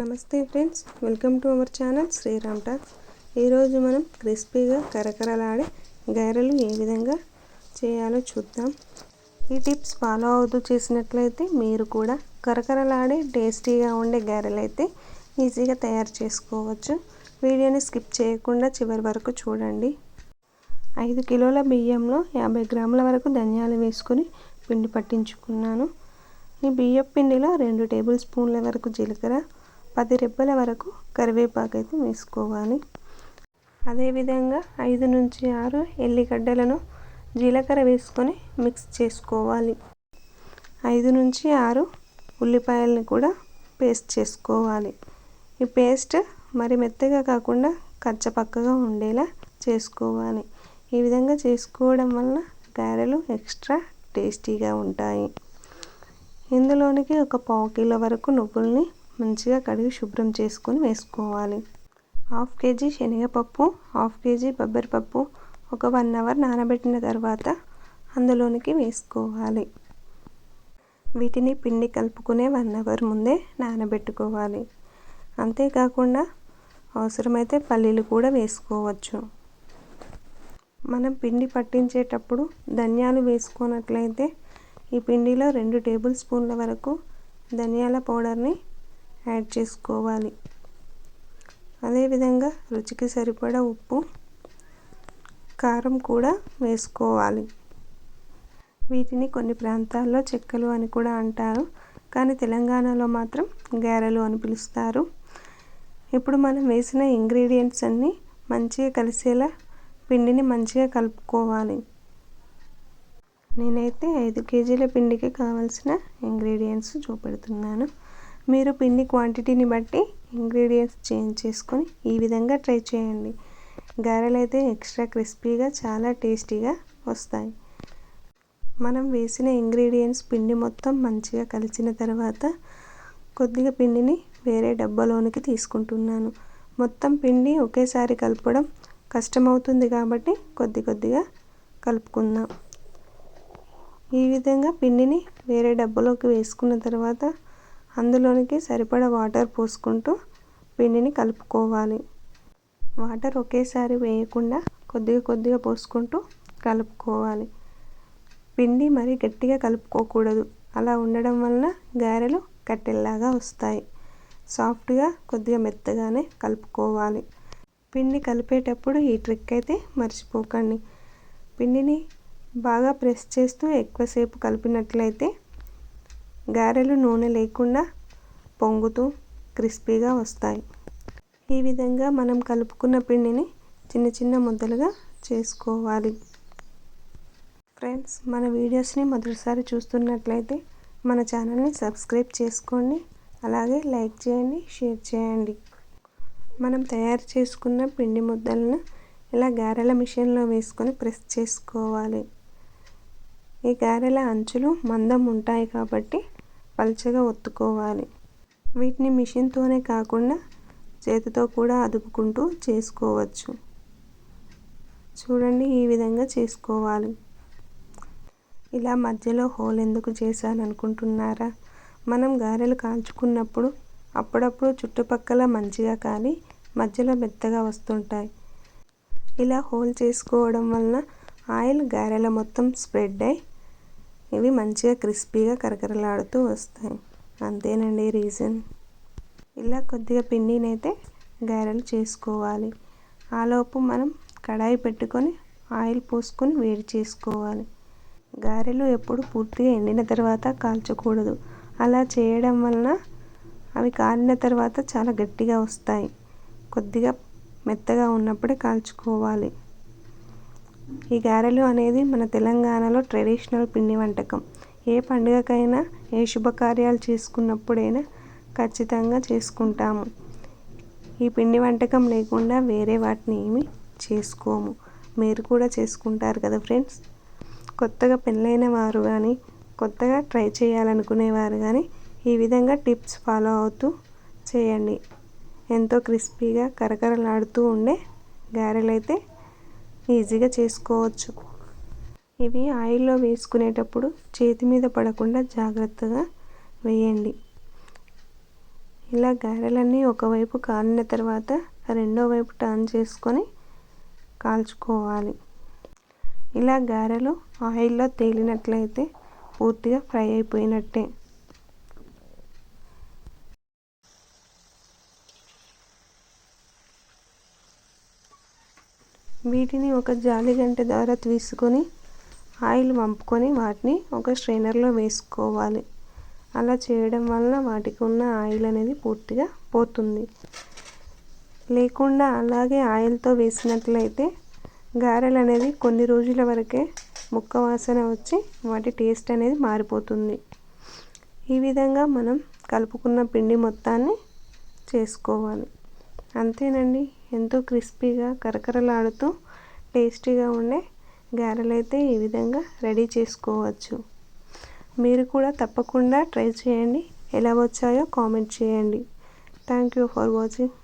నమస్తే friends welcome to our channel Sriram talks. ఈరోజు మనం క్రిస్పీగా కరకరలాడే గారెలు ఏ విధంగా చేయాలో చూద్దాం. ఈ టిప్స్ ఫాలో అవుతూ చేసినట్లయితే మీరు కూడా కరకరలాడే టేస్టీగా ఉండే గారెలు అయితే ఈజీగా తయారు చేసుకోవచ్చు. వీడియోని స్కిప్ చేయకుండా చివరి వరకు చూడండి. ఐదు కిలోల బియ్యంలో యాభై గ్రాముల వరకు ధనియాలు వేసుకొని పిండి పట్టించుకున్నాను. ఈ బియ్యం పిండిలో రెండు టేబుల్ స్పూన్ల వరకు జీలకర్ర పది రెబ్బల వరకు కరివేపాకు అయితే వేసుకోవాలి. అదేవిధంగా ఐదు నుంచి ఆరు ఎల్లిగడ్డలను జీలకర్ర వేసుకొని మిక్స్ చేసుకోవాలి. ఐదు నుంచి ఆరు ఉల్లిపాయలను కూడా పేస్ట్ చేసుకోవాలి. ఈ పేస్ట్ మరి మెత్తగా కాకుండా కచ్చపక్కగా ఉండేలా చేసుకోవాలి. ఈ విధంగా చేసుకోవడం వల్ల గారెలు ఎక్స్ట్రా టేస్టీగా ఉంటాయి. ఇందులోనికి ఒక పావు కిలో వరకు నువ్వుల్ని మంచిగా కడిగి శుభ్రం చేసుకొని వేసుకోవాలి. హాఫ్ కేజీ శనగపప్పు హాఫ్ కేజీ బొబ్బరిపప్పు ఒక వన్ అవర్ నానబెట్టిన తర్వాత అందులోనికి వేసుకోవాలి. వీటిని పిండి కలుపుకునే వన్ అవర్ ముందే నానబెట్టుకోవాలి. అంతేకాకుండా అవసరమైతే పల్లీలు కూడా వేసుకోవచ్చు. మనం పిండి పట్టించేటప్పుడు ధనియాలు వేసుకున్నట్లయితే ఈ పిండిలో రెండు టేబుల్ స్పూన్ల వరకు ధనియాల పౌడర్ని యాడ్ చేసుకోవాలి. అదేవిధంగా రుచికి సరిపడా ఉప్పు కారం కూడా వేసుకోవాలి. వీటిని కొన్ని ప్రాంతాల్లో చెక్కలు అని కూడా అంటారు. కానీ తెలంగాణలో మాత్రం గారెలు అని పిలుస్తారు. ఇప్పుడు మనం వేసిన ఇంగ్రీడియంట్స్ అన్నీ మంచిగా కలిసేలా పిండిని మంచిగా కలుపుకోవాలి. నేనైతే ఐదు కేజీల పిండికి కావాల్సిన ఇంగ్రీడియంట్స్ చూపెడుతున్నాను. మీరు పిండి క్వాంటిటీని బట్టి ఇంగ్రీడియంట్స్ చేంజ్ చేసుకొని ఈ విధంగా ట్రై చేయండి. గారెలు అయితే ఎక్స్ట్రా క్రిస్పీగా చాలా టేస్టీగా వస్తాయి. మనం వేసిన ఇంగ్రీడియంట్స్ పిండి మొత్తం మంచిగా కలిసిన తర్వాత కొద్దిగా పిండిని వేరే డబ్బాలోనికి తీసుకుంటున్నాను. మొత్తం పిండి ఒకేసారి కలపడం కష్టమవుతుంది కాబట్టి కొద్ది కొద్దిగా కలుపుకుందాం. ఈ విధంగా పిండిని వేరే డబ్బాలోకి వేసుకున్న తర్వాత అందులోనికి సరిపడా వాటర్ పోసుకుంటూ పిండిని కలుపుకోవాలి. వాటర్ ఒకేసారి వేయకుండా కొద్దిగా కొద్దిగా పోసుకుంటూ కలుపుకోవాలి. పిండి మరీ గట్టిగా కలుపుకోకూడదు. అలా ఉండడం వలన గారెలు కట్టెల్లాగా వస్తాయి. సాఫ్ట్గా కొద్దిగా మెత్తగానే కలుపుకోవాలి. పిండి కలిపేటప్పుడు ఈ ట్రిక్ అయితే మర్చిపోకండి. పిండిని బాగా ప్రెస్ చేస్తూ ఎక్కువసేపు కలిపినట్లయితే గారెలు నూనె లేకుండా పొంగుతూ క్రిస్పీగా వస్తాయి. ఈ విధంగా మనం కలుపుకున్న పిండిని చిన్న చిన్న ముద్దలుగా చేసుకోవాలి. ఫ్రెండ్స్ మన వీడియోస్ని మొదటిసారి చూస్తున్నట్లయితే మన ఛానల్ని సబ్స్క్రైబ్ చేసుకోండి. అలాగే లైక్ చేయండి షేర్ చేయండి. మనం తయారు చేసుకున్న పిండి ముద్దలను ఇలా గారెల మిషన్లో వేసుకొని ప్రెస్ చేసుకోవాలి. ఈ గారెల అంచులు మందం ఉంటాయి కాబట్టి పల్చగా ఒత్తుకోవాలి. వీటిని మిషన్తోనే కాకుండా చేతితో కూడా అదుపుకుంటూ చేసుకోవచ్చు. చూడండి ఈ విధంగా చేసుకోవాలి. ఇలా మధ్యలో హోల్ ఎందుకు చేశాననుకుంటున్నారా? మనం గారెలు కాల్చుకున్నప్పుడు అప్పుడప్పుడు చుట్టుపక్కల మంచిగా కానీ మధ్యలో మెత్తగా వస్తుంటాయి. ఇలా హోల్ చేసుకోవడం వలన ఆయిల్ గారెల మొత్తం స్ప్రెడ్ అయి ఇవి మంచిగా క్రిస్పీగా కరకరలాడుతూ వస్తాయి. అంతేనండి రీజన్. ఇలా కొద్దిగా పిండిని అయితే గారెలు చేసుకోవాలి. ఆలోపు మనం కడాయి పెట్టుకొని ఆయిల్ పోసుకొని వేడి చేసుకోవాలి. గారెలు ఎప్పుడు పూర్తిగా ఎండిన తర్వాత కాల్చకూడదు. అలా చేయడం వలన అవి కాలిన తర్వాత చాలా గట్టిగా వస్తాయి. కొద్దిగా మెత్తగా ఉన్నప్పుడే కాల్చుకోవాలి. ఈ గారెలు అనేది మన తెలంగాణలో ట్రెడిషనల్ పిండి వంటకం. ఏ పండుగకైనా ఏ శుభకార్యాలు చేసుకున్నప్పుడైనా ఖచ్చితంగా చేసుకుంటాము. ఈ పిండి వంటకం లేకుండా వేరే వాటిని ఏమి చేసుకోము. మీరు కూడా చేసుకుంటారు కదా ఫ్రెండ్స్? కొత్తగా పెళ్ళైన వారు కానీ కొత్తగా ట్రై చేయాలనుకునేవారు కానీ ఈ విధంగా టిప్స్ ఫాలో అవుతూ చేయండి. ఎంతో క్రిస్పీగా కరకరలాడుతూ ఉండే గారెలైతే ఈజీగా చేసుకోవచ్చు. ఇవి ఆయిల్లో వేసుకునేటప్పుడు చేతి మీద పడకుండా జాగ్రత్తగా వేయండి. ఇలా గారెలన్నీ ఒకవైపు కాలిన తర్వాత రెండో వైపు టర్న్ చేసుకొని కాల్చుకోవాలి. ఇలా గారెలు ఆయిల్లో తేలినట్లయితే పూర్తిగా ఫ్రై అయిపోయినట్టే. వీటిని ఒక జాలి గంట ద్వారా తీసుకొని ఆయిల్ వంపుకొని వాటిని ఒక స్ట్రైనర్లో వేసుకోవాలి. అలా చేయడం వలన వాటికి ఉన్న ఆయిల్ అనేది పూర్తిగా పోతుంది. లేకుండా అలాగే ఆయిల్తో వేసినట్లయితే గారెలు అనేది కొన్ని రోజుల వరకే ముక్క వాసన వచ్చి వాటి టేస్ట్ అనేది మారిపోతుంది. ఈ విధంగా మనం కలుపుకున్న పిండి మొత్తాన్ని చేసుకోవాలి. అంతేనండి? ఎంతో క్రిస్పీగా కరకరలాడుతూ టేస్టీగా ఉండే గారెలు అయితే ఈ విధంగా రెడీ చేసుకోవచ్చు. మీరు కూడా తప్పకుండా ట్రై చేయండి. ఎలా వచ్చాయో కామెంట్ చేయండి. Thank you for watching.